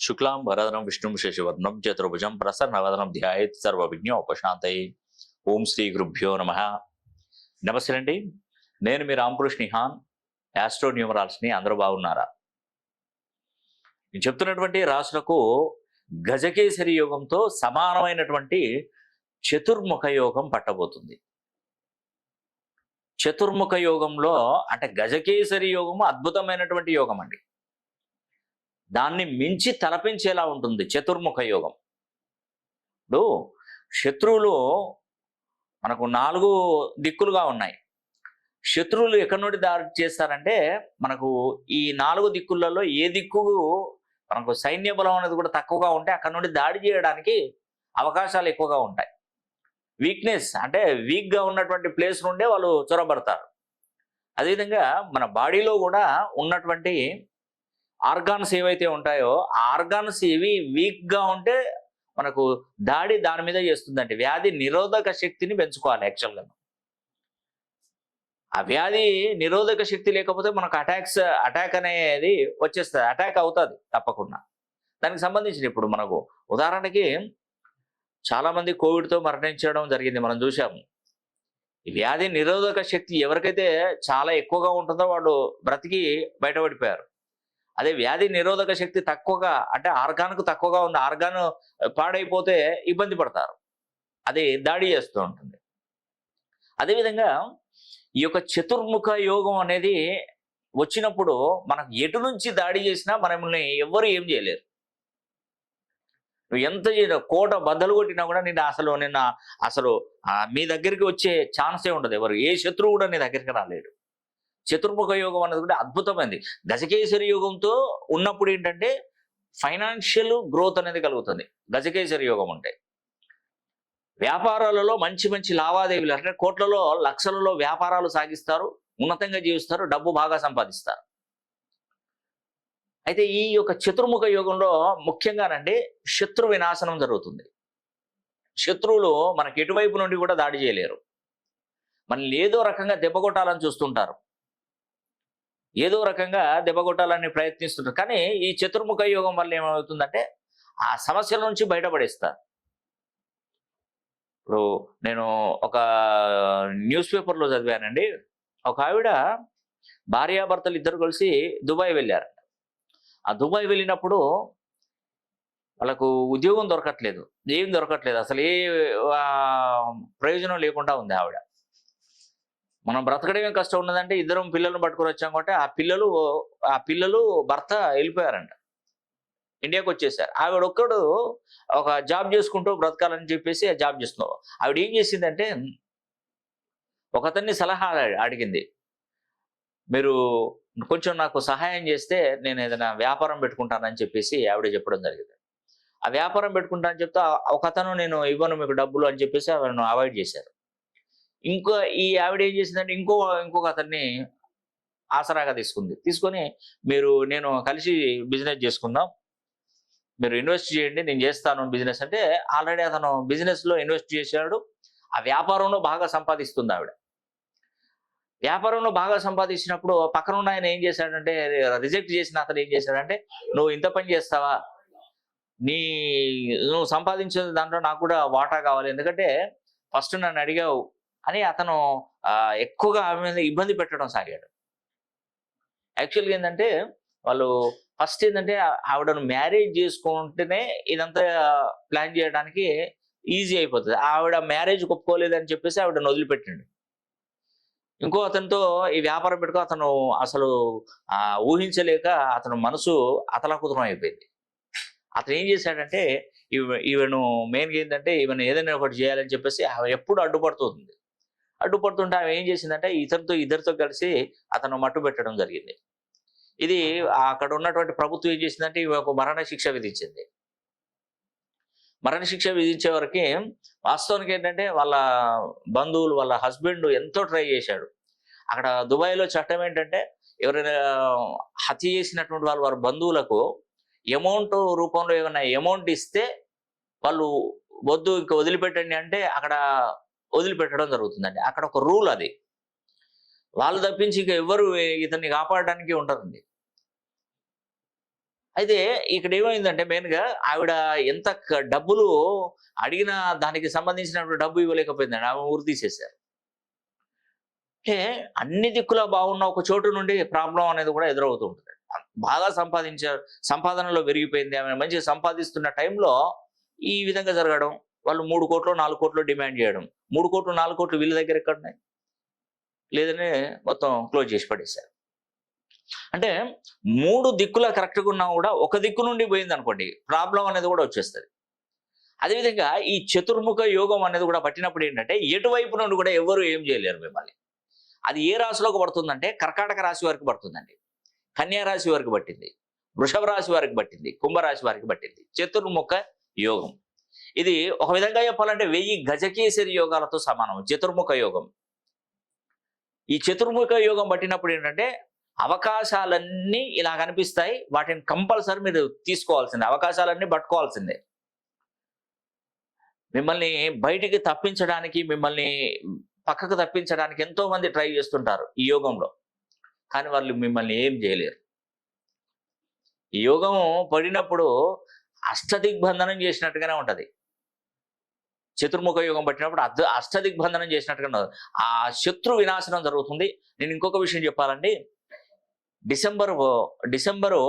శుక్లాం వరదనం విష్ణుం శశివర్ణం చతుర్భుజం ప్రసన్నవదనం ధ్యాయత్ సర్వ విజ్ఞోపశాంతయే ఓం శ్రీ గురుభ్యో నమ నమస్తే అండి నేను మీ రామకృష్ణ నిహాన్ యాస్ట్రో న్యూమరాల్స్ని అందరూ బాగున్నారా? నేను చెప్తున్నటువంటి రాసులకు గజకేసరి యోగంతో సమానమైనటువంటి చతుర్ముఖ యోగం పట్టబోతుంది. చతుర్ముఖ యోగంలో అంటే గజకేసరి యోగము అద్భుతమైనటువంటి యోగం అండి దాన్ని మించి తలపించేలా ఉంటుంది చతుర్ముఖ యోగం. ఇప్పుడు శత్రువులు మనకు నాలుగు దిక్కులుగా ఉన్నాయి. శత్రువులు ఎక్కడి నుండి దాడి చేస్తారంటే మనకు ఈ నాలుగు దిక్కులలో ఏ దిక్కు మనకు సైన్య బలం అనేది కూడా తక్కువగా ఉంటే అక్కడ నుండి దాడి చేయడానికి అవకాశాలు ఎక్కువగా ఉంటాయి. వీక్నెస్ అంటే వీక్గా ఉన్నటువంటి ప్లేస్ నుండే వాళ్ళు చొరబడతారు. అదేవిధంగా మన బాడీలో కూడా ఉన్నటువంటి ఆర్గాన్స్ ఏవైతే ఉంటాయో ఆ ఆర్గాన్స్ ఏవి వీక్గా ఉంటే మనకు దాడి దాని మీద చేస్తుందంటే వ్యాధి నిరోధక శక్తిని పెంచుకోవాలి యాక్చువల్గా. ఆ వ్యాధి నిరోధక శక్తి లేకపోతే మనకు అటాక్స్ అటాక్ అనేది వచ్చేస్తుంది. అటాక్ అవుతుంది తప్పకుండా. దానికి సంబంధించిన ఇప్పుడు మనకు ఉదాహరణకి చాలామంది కోవిడ్తో మరణించడం జరిగింది. మనం చూసాము వ్యాధి నిరోధక శక్తి ఎవరికైతే చాలా ఎక్కువగా ఉంటుందో వాళ్ళు బ్రతికి బయటపడిపోయారు. అదే వ్యాధి నిరోధక శక్తి తక్కువగా అంటే ఆర్గాన్కు తక్కువగా ఉన్న ఆర్గాన్ పాడైపోతే ఇబ్బంది పడతారు. అది దాడి చేస్తూ ఉంటుంది. అదేవిధంగా ఈ యొక్క చతుర్ముఖ యోగం అనేది వచ్చినప్పుడు మనకు ఎటు నుంచి దాడి చేసినా మనల్ని ఎవ్వరు ఏం చేయలేరు. నువ్వు ఎంత కోట బద్దలు కొట్టినా కూడా నేను అసలు నిన్న అసలు మీ దగ్గరికి వచ్చే ఛాన్సే ఉండదు. ఎవరు ఏ శత్రువు కూడా నీ దగ్గరికి రాలేడు. చతుర్ముఖ యోగం అనేది కూడా అద్భుతమైనది గజకేశ్వరి యోగంతో ఉన్నప్పుడు ఏంటంటే ఫైనాన్షియల్ గ్రోత్ అనేది కలుగుతుంది. గజకేశ్వరి యోగం అంటే. వ్యాపారాలలో మంచి మంచి లావాదేవీలు అంటే కోట్లలో లక్షలలో వ్యాపారాలు సాగిస్తారు ఉన్నతంగా జీవిస్తారు డబ్బు బాగా సంపాదిస్తారు. అయితే ఈ యొక్క చతుర్ముఖ యోగంలో ముఖ్యంగానండి శత్రు వినాశనం జరుగుతుంది. శత్రువులు మనకి ఎటువైపు నుండి కూడా దాడి చేయలేరు. మనల్ని ఏదో రకంగా దెబ్బ కొట్టాలని చూస్తుంటారు. ఏదో రకంగా దెబ్బ కొట్టాలని ప్రయత్నిస్తుంటారు. కానీ ఈ చతుర్ముఖ యోగం వల్ల ఏమవుతుందంటే ఆ సమస్యల నుంచి బయటపడేస్తారు. ఇప్పుడు నేను ఒక న్యూస్ పేపర్లో చదివానండి. ఒక ఆవిడ భార్యాభర్తలు ఇద్దరు కలిసి దుబాయ్ వెళ్ళారు. ఆ దుబాయ్ వెళ్ళినప్పుడు వాళ్ళకు ఉద్యోగం దొరకట్లేదు. ఏం దొరకట్లేదు. అసలు ఏ ప్రయోజనం లేకుండా ఉంది ఆవిడ. మనం బ్రతకడమే కష్టం ఉన్నదంటే ఇద్దరం పిల్లలను పట్టుకొని వచ్చాం కాబట్టి ఆ పిల్లలు ఆ పిల్లలు భర్త వెళ్ళిపోయారంట. ఇండియాకి వచ్చేసారు. ఆవిడ ఒక్కడు ఒక జాబ్ చేసుకుంటూ బ్రతకాలని చెప్పేసి ఆ జాబ్ చేస్తున్నావు. ఆవిడ ఏం చేసిందంటే ఒకతన్ని సలహా అడిగింది. మీరు కొంచెం నాకు సహాయం చేస్తే నేను ఏదైనా వ్యాపారం పెట్టుకుంటానని చెప్పేసి ఆవిడ చెప్పడం జరిగింది. ఆ వ్యాపారం పెట్టుకుంటానని చెప్తే ఒకతను ఒక అతను నేను ఇవ్వను మీకు డబ్బులు అని చెప్పేసి ఆవిడను అవాయిడ్ చేశారు. ఇంకో ఈ ఆవిడ ఏం చేసిందంటే ఇంకో ఇంకొక అతన్ని ఆసరాగా తీసుకుంది. తీసుకొని మీరు నేను కలిసి బిజినెస్ చేసుకుందాం. మీరు ఇన్వెస్ట్ చేయండి నేను చేస్తాను బిజినెస్ అంటే ఆల్రెడీ అతను బిజినెస్లో ఇన్వెస్ట్ చేశాడు. ఆ వ్యాపారంలో బాగా సంపాదిస్తుంది ఆవిడ. వ్యాపారంలో బాగా సంపాదించినప్పుడు పక్కన ఉన్న ఆయన ఏం చేశాడంటే రిజెక్ట్ చేసిన అతను ఏం చేశాడంటే నువ్వు ఇంత పని చేస్తావా? నీ నువ్వు సంపాదించిన దాంట్లో నాకు కూడా వాటా కావాలి. ఎందుకంటే ఫస్ట్ నన్ను అడిగావు అని అతను ఎక్కువగా ఆమె మీద ఇబ్బంది పెట్టడం సాగాడు. యాక్చువల్గా ఏంటంటే వాళ్ళు ఫస్ట్ ఏంటంటే ఆవిడను మ్యారేజ్ చేసుకుంటేనే ఇదంతా ప్లాన్ చేయడానికి ఈజీ అయిపోతుంది. ఆవిడ మ్యారేజ్ ఒప్పుకోలేదని చెప్పేసి ఆవిడను వదిలిపెట్టండి. ఇంకో అతనితో ఈ వ్యాపారం పెట్టుకో అతను అసలు ఊహించలేక అతను మనసు అతలాకుతలం అయిపోయింది. అతను ఏం చేశాడంటే ఈవెను మెయిన్గా ఏంటంటే ఈవెన్ ఏదైనా ఒకటి చేయాలని చెప్పేసి ఆమె ఎప్పుడు అడ్డుపడుతుంది అడ్డుపడుతుంటే ఆమె ఏం చేసిందంటే ఇతరుతో ఇద్దరితో కలిసి అతను మట్టు పెట్టడం జరిగింది. ఇది అక్కడ ఉన్నటువంటి ప్రభుత్వం ఏం చేసిందంటే ఈమె ఒక మరణ శిక్ష విధించింది. మరణ శిక్ష విధించే వరకు వాస్తవానికి ఏంటంటే వాళ్ళ బంధువులు వాళ్ళ హస్బెండ్ ఎంతో ట్రై చేశాడు. అక్కడ దుబాయ్లో చట్టం ఏంటంటే ఎవరైనా హత్య చేసినటువంటి వాళ్ళు వారి బంధువులకు అమౌంట్ రూపంలో ఏమైనా అమౌంట్ ఇస్తే వాళ్ళు వద్దు ఇంకా వదిలిపెట్టండి అంటే అక్కడ వదిలిపెట్టడం జరుగుతుందండి. అక్కడ ఒక రూల్ అది. వాళ్ళు తప్పించి ఇక ఎవరు ఇతన్ని కాపాడడానికి ఉండదండి అయితే ఇక్కడ ఏమైందంటే మెయిన్గా ఆవిడ ఎంత డబ్బులు అడిగిన దానికి సంబంధించినప్పుడు డబ్బు ఇవ్వలేకపోయిందండి. ఆమె ఊరు తీసేశారు. అంటే అన్ని దిక్కులా బాగున్న ఒక చోటు నుండి ప్రాబ్లం అనేది కూడా ఎదురవుతూ ఉంటుంది. బాగా సంపాదించారు సంపాదనలో పెరిగిపోయింది ఆమె మంచిగా సంపాదిస్తున్న టైంలో ఈ విధంగా జరగడం వాళ్ళు మూడు కోట్లు నాలుగు కోట్లు డిమాండ్ చేయడం. మూడు కోట్లు నాలుగు కోట్లు వీళ్ళ దగ్గర ఎక్కడ ఉన్నాయి లేదని మొత్తం క్లోజ్ చేసి పడేశారు. అంటే మూడు దిక్కుల కరెక్ట్గా ఉన్నా కూడా ఒక దిక్కు నుండి పోయింది అనుకోండి ప్రాబ్లం అనేది కూడా వచ్చేస్తుంది. అదేవిధంగా ఈ చతుర్ముఖ యోగం అనేది కూడా పట్టినప్పుడు ఏంటంటే ఎటువైపు నుండి కూడా ఎవరు ఏం చేయలేరు మిమ్మల్ని. అది ఏ రాశిలోకి పడుతుందంటే కర్కాటక రాశి వారికి పడుతుందండి. కన్యా రాశి వారికి పట్టింది వృషభ రాశి వారికి పట్టింది కుంభరాశి వారికి పట్టింది. చతుర్ముఖ యోగం. ఇది ఒక విధంగా చెప్పాలంటే వెయ్యి గజకేసరి యోగాలతో సమానం చతుర్ముఖ యోగం. ఈ చతుర్ముఖ యోగం పట్టినప్పుడు ఏంటంటే అవకాశాలన్నీ ఇలా కనిపిస్తాయి వాటిని కంపల్సరీ మీరు తీసుకోవాల్సిందే అవకాశాలన్నీ పట్టుకోవాల్సిందే. మిమ్మల్ని బయటికి తప్పించడానికి మిమ్మల్ని పక్కకు తప్పించడానికి ఎంతో మంది ట్రై చేస్తుంటారు ఈ యోగంలో కానీ వాళ్ళు మిమ్మల్ని ఏం చేయలేరు. ఈ యోగం పడినప్పుడు అష్టదిగ్బంధనం చేసినట్టుగానే ఉంటది. చతుర్ముఖ యోగం పట్టినప్పుడు అర్ధ అష్టదిగ్బంధనం చేసినట్టుగా ఆ శత్రు వినాశనం జరుగుతుంది. నేను ఇంకొక విషయం చెప్పాలండి. డిసెంబర్ డిసెంబరు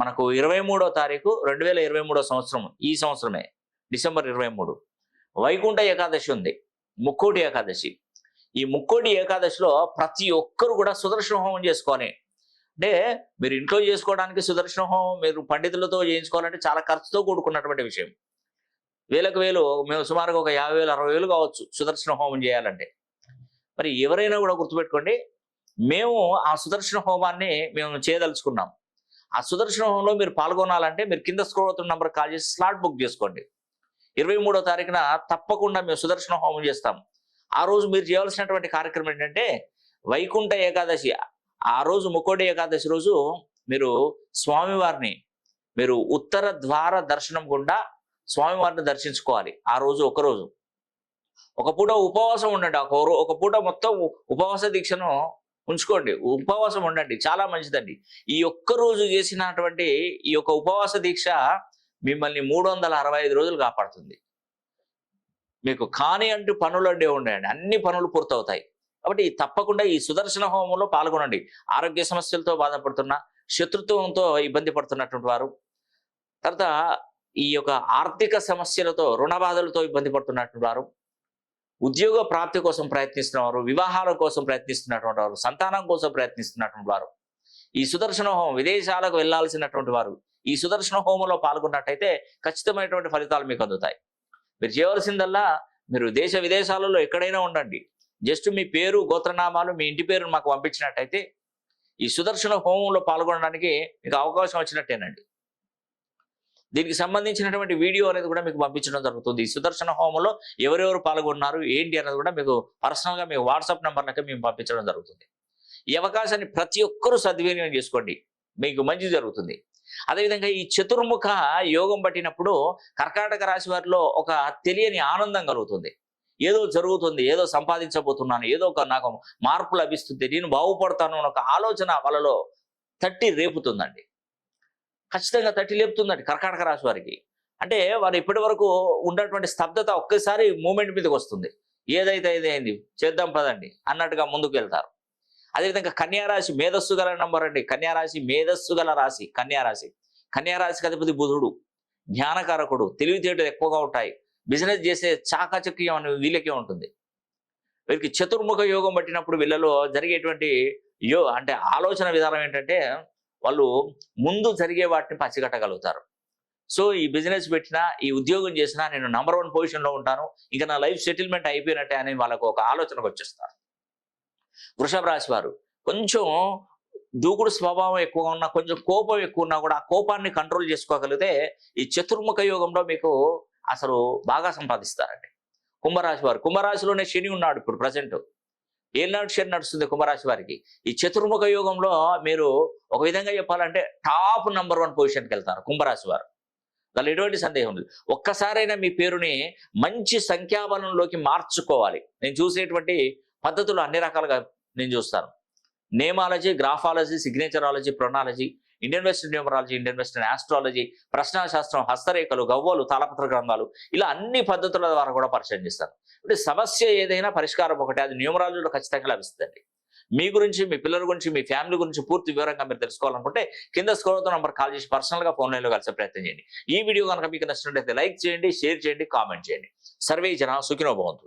మనకు ఇరవై మూడో తారీఖు రెండు వేల ఇరవై మూడో సంవత్సరం ఈ సంవత్సరమే డిసెంబర్ ఇరవై మూడు వైకుంఠ ఏకాదశి ఉంది ముక్కోటి ఏకాదశి. ఈ ముక్కోటి ఏకాదశిలో ప్రతి ఒక్కరు కూడా సుదర్శన హోమం చేసుకోవాలి. అంటే మీరు ఇంట్లో చేసుకోవడానికి సుదర్శన హోమం మీరు పండితులతో చేయించుకోవాలంటే చాలా ఖర్చుతో కూడుకున్నటువంటి విషయం. వేలకు వేలు మేము సుమారుగా ఒక యాభై వేలు అరవై వేలు కావచ్చు సుదర్శన హోమం చేయాలంటే. మరి ఎవరైనా కూడా గుర్తుపెట్టుకోండి మేము ఆ సుదర్శన హోమాన్ని మేము చేయదలుచుకున్నాం. ఆ సుదర్శన హోమంలో మీరు పాల్గొనాలంటే మీరు కింద స్క్రోల్ అవుతున్న కాల్ చేసి స్లాట్ బుక్ చేసుకోండి. ఇరవై మూడో తారీఖున తప్పకుండా మేము సుదర్శన హోమం చేస్తాం. ఆ రోజు మీరు చేయవలసినటువంటి కార్యక్రమం ఏంటంటే వైకుంఠ ఏకాదశి ఆ రోజు ముక్కోటి ఏకాదశి రోజు మీరు స్వామివారిని మీరు ఉత్తర ద్వార దర్శనం గుండా స్వామివారిని దర్శించుకోవాలి ఆ రోజు ఒక రోజు. ఒక పూట ఉపవాసం ఉండండి. ఒక ఒక పూట మొత్తం ఉపవాస దీక్షను ఉంచుకోండి. ఉపవాసం ఉండండి. చాలా మంచిదండి. ఈ ఒక్క రోజు చేసినటువంటి ఈ యొక్క ఉపవాస దీక్ష మిమ్మల్ని మూడు వందల అరవై ఐదు రోజులు కాపాడుతుంది. మీకు కాని అంటూ పనులు అంటే ఉండండి అన్ని పనులు పూర్తవుతాయి. కాబట్టి తప్పకుండా ఈ సుదర్శన హోమంలో పాల్గొనండి. ఆరోగ్య సమస్యలతో బాధపడుతున్న శత్రుత్వంతో ఇబ్బంది పడుతున్నటువంటి వారు. తర్వాత ఈ యొక్క ఆర్థిక సమస్యలతో రుణ బాధలతో ఇబ్బంది పడుతున్నటువంటి వారు ఉద్యోగ ప్రాప్తి కోసం ప్రయత్నిస్తున్నవారు వివాహాల కోసం ప్రయత్నిస్తున్నటువంటి వారు సంతానం కోసం ప్రయత్నిస్తున్నటువంటి వారు ఈ సుదర్శన హోమం విదేశాలకు వెళ్ళాల్సినటువంటి వారు ఈ సుదర్శన హోమంలో పాల్గొన్నట్టయితే ఖచ్చితమైనటువంటి ఫలితాలు మీకు అందుతాయి. మీరు చేయవలసిందల్లా మీరు దేశ విదేశాలలో ఎక్కడైనా ఉండండి. జస్ట్ మీ పేరు గోత్రనామాలు మీ ఇంటి పేరును మాకు పంపించినట్టయితే ఈ సుదర్శన హోమంలో పాల్గొనడానికి మీకు అవకాశం వచ్చినట్టేనండి. దీనికి సంబంధించినటువంటి వీడియో అనేది కూడా మీకు పంపించడం జరుగుతుంది. సుదర్శన హోమంలో ఎవరెవరు పాల్గొన్నారు ఏంటి అనేది కూడా మీకు పర్సనల్గా మీకు వాట్సాప్ నెంబర్లకి మేము పంపించడం జరుగుతుంది. ఈ అవకాశాన్ని ప్రతి ఒక్కరూ సద్వినియోగం చేసుకోండి. మీకు మంచి జరుగుతుంది. అదేవిధంగా ఈ చతుర్ముఖ యోగం పట్టినప్పుడు కర్కాటక రాశి వారిలో ఒక తెలియని ఆనందం కలుగుతుంది. ఏదో జరుగుతుంది ఏదో సంపాదించబోతున్నాను ఏదో ఒక నాకు మార్పు లభిస్తుంది నేను బాగుపడతాను అన్న ఒక ఆలోచన వాళ్ళలో తట్టి రేపుతుందండి. ఖచ్చితంగా తట్టి లేపుతుందండి కర్కాటక రాశి వారికి. అంటే వారు ఇప్పటి వరకు ఉన్నటువంటి స్తబ్దత ఒక్కసారి మూమెంట్ మీదకి వస్తుంది. ఏదైతే అయింది చేద్దాం పదండి అన్నట్టుగా ముందుకు వెళ్తారు. అదేవిధంగా కన్యారాశి మేధస్సు గల నంబర్ అండి కన్యారాశి మేధస్సు గల రాశి కన్యారాశి కన్యారాశికి అధిపతి బుధుడు జ్ఞానకారకుడు తెలివితేటలు ఎక్కువగా ఉంటాయి. బిజినెస్ చేసే చాకచక్యం అనే వీళ్ళకే ఉంటుంది. వీరికి చతుర్ముఖ యోగం పట్టినప్పుడు వీళ్ళలో జరిగేటువంటి యో అంటే ఆలోచన విధానం ఏంటంటే వాళ్ళు ముందు జరిగే వాటిని పసిగట్టగలుగుతారు. సో ఈ బిజినెస్ పెట్టినా ఈ ఉద్యోగం చేసినా నేను నంబర్ వన్ పొజిషన్లో ఉంటాను ఇంకా నా లైఫ్ సెటిల్మెంట్ అయిపోయినట్టే అని వాళ్ళకు ఒక ఆలోచనకు వచ్చేస్తారు. వృషభ రాశి వారు కొంచెం దూకుడు స్వభావం ఎక్కువగా ఉన్నా కొంచెం కోపం ఎక్కువ ఉన్నా కూడా ఆ కోపాన్ని కంట్రోల్ చేసుకోగలిగితే ఈ చతుర్ముఖ యోగంలో మీకు అసలు బాగా సంపాదిస్తారండి. కుంభరాశి వారు కుంభరాశిలోనే శని ఉన్నాడు ఇప్పుడు ప్రజెంట్. ఏనాడు శని నడుస్తుంది కుంభరాశి వారికి? ఈ చతుర్ముఖ యోగంలో మీరు ఒక విధంగా చెప్పాలంటే టాప్ నంబర్ వన్ పొజిషన్కి వెళ్తారు కుంభరాశి వారు. దానిలో ఎటువంటి సందేహం లేదు. ఒక్కసారైనా మీ పేరుని మంచి సంఖ్యాబలంలోకి మార్చుకోవాలి. నేను చూసేటువంటి పద్ధతులు అన్ని రకాలుగా నేను చూస్తాను. Nameology graphology signatureology pronology Indian western numerology Indian western astrology ప్రశ్నాశాస్త్రం హస్తరేఖలు గవ్వలు తాళపత్ర గ్రంథాలు ఇలా అన్ని పద్ధతుల ద్వారా కూడా పరిచయం చేస్తారు. ఇప్పుడు సమస్య ఏదైనా పరిష్కారం ఒకటి అది న్యూమరాలజీలో ఖచ్చితంగా లభిస్తుందండి. మీ గురించి మీ పిల్లల గురించి మీ ఫ్యామిలీ గురించి పూర్తి వివరంగా మీరు తెలుసుకోవాలనుకుంటే కింద స్కోర్తో నంబర్ కాల్ చేసి పర్సనల్గా ఫోన్ లైన్లో కలిసే ప్రయత్నం చేయండి. ఈ వీడియో కనుక మీకు నచ్చినట్లయితే లైక్ చేయండి షేర్ చేయండి కామెంట్ చేయండి. సర్వే జన సుఖినో భవంతు.